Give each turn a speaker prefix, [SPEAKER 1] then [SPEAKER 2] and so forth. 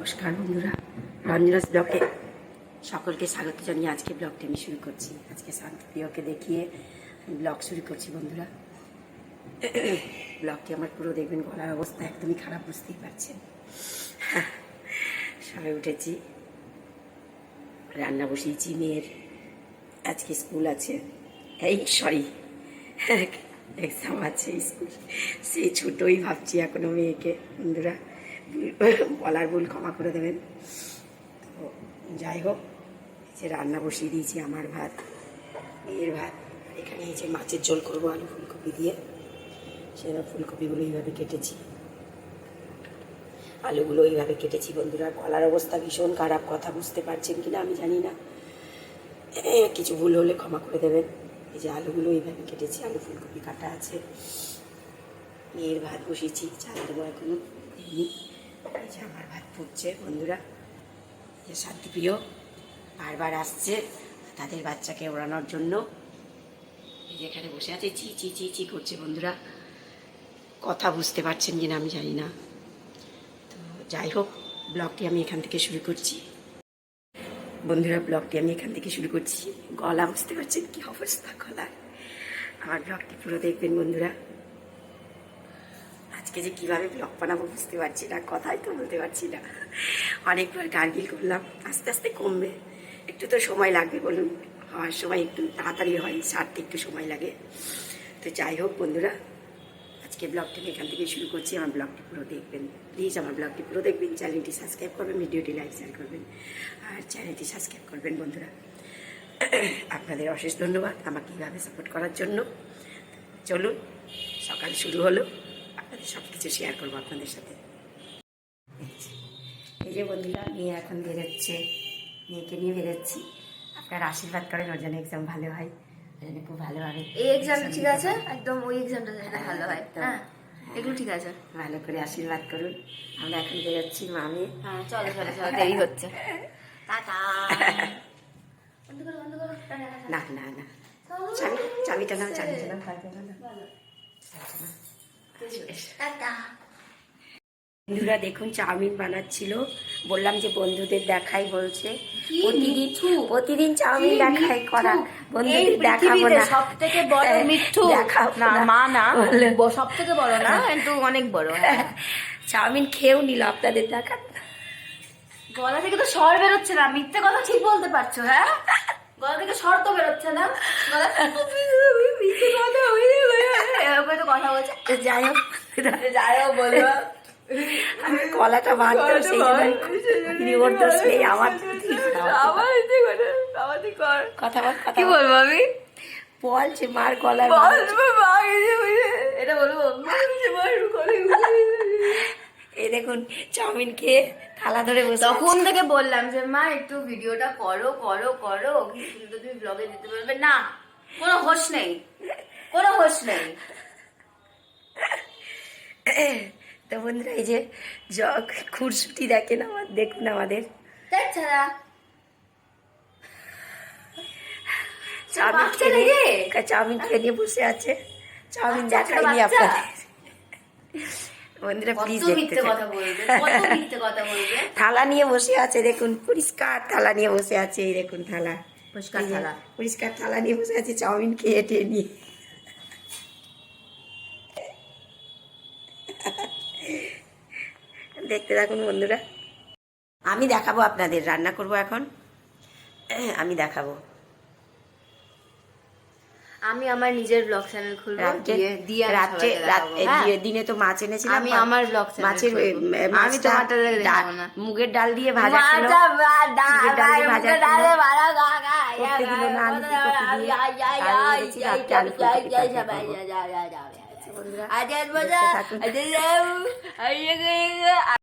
[SPEAKER 1] নমস্কার বন্ধুরা রঞ্জনাস ব্লকে সকলকে স্বাগত জানিয়ে আজকে ব্লগটি আমি শুরু করছি। আজকে শান্তিপ্রিয়কে দেখিয়ে ব্লগ শুরু করছি বন্ধুরা। ব্লগটি আমার পুরো দেখবেন, গলার অবস্থা একদমই খারাপ, বুঝতেই পারছেন। সবাই উঠেছি, রান্না বসিয়েছি, মেয়ের আজকে স্কুল আছে। এই সরি এক্সাম আছে স্কুল। সেই ছোটোই ভাবছি এখনও মেয়েকে, বন্ধুরা। বলার ভুল ক্ষমা করে দেবেন। তো যাই হোক যে রান্না বসিয়ে দিয়েছি আমার ভাত, মেয়ের ভাত, এখানে এই যে মাছের ঝোল করব আলু ফুলকপি দিয়ে। সেরকম ফুলকপিগুলো এইভাবে কেটেছি। আলুগুলো এইভাবে কেটেছি বন্ধুরা, গলার অবস্থা ভীষণ খারাপ, কথা বুঝতে পারছেন কিনা আমি জানি না। কিছু ভুল হলে ক্ষমা করে দেবেন। এই যে আলুগুলো এইভাবে কেটেছি, আলু ফুলকপি কাটা আছে। মেয়ের ভাত বসিয়েছি, চাল দেবো দিইনি এই যে আমার ভাত ফুটছে বন্ধুরা। যে শান্তিপ্রিয় বারবার আসছে তাদের বাচ্চাকে ওড়ানোর জন্য। এই যে এখানে বসে আছে চি চি চি চি করছে বন্ধুরা। কথা বুঝতে পারছেন কিনা আমি জানি না। তো যাই হোক, ব্লগটি আমি এখান থেকে শুরু করছি। বন্ধুরা, ব্লগটি আমি এখান থেকে শুরু করছি। গলা বুঝতে পারছেন কি অবস্থা গলার? আমার ব্লগটি পুরো দেখবেন বন্ধুরা। আজকে যে কীভাবে ব্লগ বানাবো বুঝতে পারছি না, কথাই তো বলতে পারছি না। অনেকবার গার্গিল করলাম, আস্তে আস্তে কমবে। একটু তো সময় লাগবে বলুন। হওয়ার সময় একটু তাড়াতাড়ি হয়, সারতে একটু সময় লাগে। তো যাই হোক বন্ধুরা, আজকে ব্লগটি এখান থেকে শুরু করছি। আমার ব্লগটি পুরো দেখবেন। প্লিজ আমার ব্লগটি পুরো দেখবেন। চ্যানেলটি সাবস্ক্রাইব করবেন, ভিডিওটি লাইক শেয়ার করবেন। আর চ্যানেলটি সাবস্ক্রাইব করবেন বন্ধুরা। আপনাদের অশেষ ধন্যবাদ আমাকে এইভাবে সাপোর্ট করার জন্য। চলুন, সকাল শুরু হলো। আপনাদের সব কিছু শেয়ার করব আপনাদের সাথে। এই যে বন্ধুরা মেয়ে এখন বেরোচ্ছে। মেয়েকে নিয়ে বেরোচ্ছি। আপনার আশীর্বাদ করেন ওর জন্য এক্সাম ভালো হয়। ওর জন্য খুব ভালোভাবে
[SPEAKER 2] এই এক্সামটা ঠিক আছে? একদম ওই এক্সামটা যেটা ভালো হয়।
[SPEAKER 1] একদম।
[SPEAKER 2] হ্যাঁ এগুলো ঠিক আছে।
[SPEAKER 1] ভালো করে আশীর্বাদ করুন। আমরা এখন বেরোচ্ছি মামে
[SPEAKER 2] হ্যাঁ চলো চলো চলো। দেরি হচ্ছে। টাটা।
[SPEAKER 1] না না না। চাবি চাবিটা নাও চাবিটা নাও। চাবিটা নাও। বন্ধুরা দেখুন চাউমিন বানাচ্ছিল। বললাম যে বন্ধুদের দেখাই বলছে। প্রতিদিন প্রতিদিন চাউমিন দেখাই করা। বন্ধুদের দেখাবো না।
[SPEAKER 2] সবথেকে বড়
[SPEAKER 1] হ্যাঁ,
[SPEAKER 2] মিঠু। না মা না সব থেকে বড় না কিন্তু অনেক বড়।
[SPEAKER 1] চাউমিন খেয়েও নিল আপনাদের দেখা।
[SPEAKER 2] গলা থেকে তো স্বর বেরোচ্ছে না মিথ্যে কথা ঠিক বলতে পারছ হ্যাঁ? গলা থেকে স্বর তো বেরোচ্ছে না। গলা থেকে মিথ্যে কথা এরকম করে তো কথা বলছে।
[SPEAKER 1] যাই হোক
[SPEAKER 2] যাই হোক বলব
[SPEAKER 1] আমি কলাটা বাঁধতাম সেই জন্য ওর আমার
[SPEAKER 2] আবার
[SPEAKER 1] কথা বল
[SPEAKER 2] কি বলব আমি?
[SPEAKER 1] বল যে মার গলায়
[SPEAKER 2] এটা বলব
[SPEAKER 1] এই দেখুন চাউমিন খেয়ে থালা ধরে বসে
[SPEAKER 2] তখন থেকে বললাম যে মা একটু ভিডিওটা করো করো করো। কি সুন্দর তুমি ব্লগে দিতে পারবে না। কোনো হোশ নেই। নেই
[SPEAKER 1] তো বন্ধুরা এই যে জগ খুরসুটি দেখেন আমার দেখুন আমাদের।
[SPEAKER 2] তাছাড়া
[SPEAKER 1] চাউমিন খেয়ে নিয়ে চাউমিন খেয়ে নিয়ে বসে আছে। চাউমিন দেখাইনি আপনাদের। বন্ধুরা প্লিজ দেখতে থালা নিয়ে বসে আছে দেখুন পরিষ্কার থালা নিয়ে বসে আছে এই দেখুন থালা।
[SPEAKER 2] পরিষ্কার থালা।
[SPEAKER 1] পরিষ্কার থালা নিয়ে বসে আছে চাউমিন খেয়ে টেয়ে নিয়ে। দেখতে থাকুন বন্ধুরা আমি দেখাবো আপনাদের রান্না করব এখন আমি দেখাবো
[SPEAKER 2] আমি আমার নিজের ব্লগ চ্যানেল খুলবো দিয়ে
[SPEAKER 1] রাত্রে
[SPEAKER 2] হ্যাঁ?
[SPEAKER 1] দিনে তো মাছ এনেছিলাম
[SPEAKER 2] আমি আমার channel
[SPEAKER 1] মাছের
[SPEAKER 2] আমি না।
[SPEAKER 1] মুগের ডাল দিয়ে ভাজা ছিল মুগের ডাল দিয়ে ভাজা
[SPEAKER 2] ইয়া
[SPEAKER 1] করতে দিল না, আলু দিয়ে।
[SPEAKER 2] ইয়া, ইয়া, ইয়া, ইয়া,
[SPEAKER 1] রাত্রে আলু
[SPEAKER 2] ইয়া, ইয়া, ইয়া। ইয়া, ইয়া, ইয়া, ইয়া, ইয়া।
[SPEAKER 1] বন্ধুরা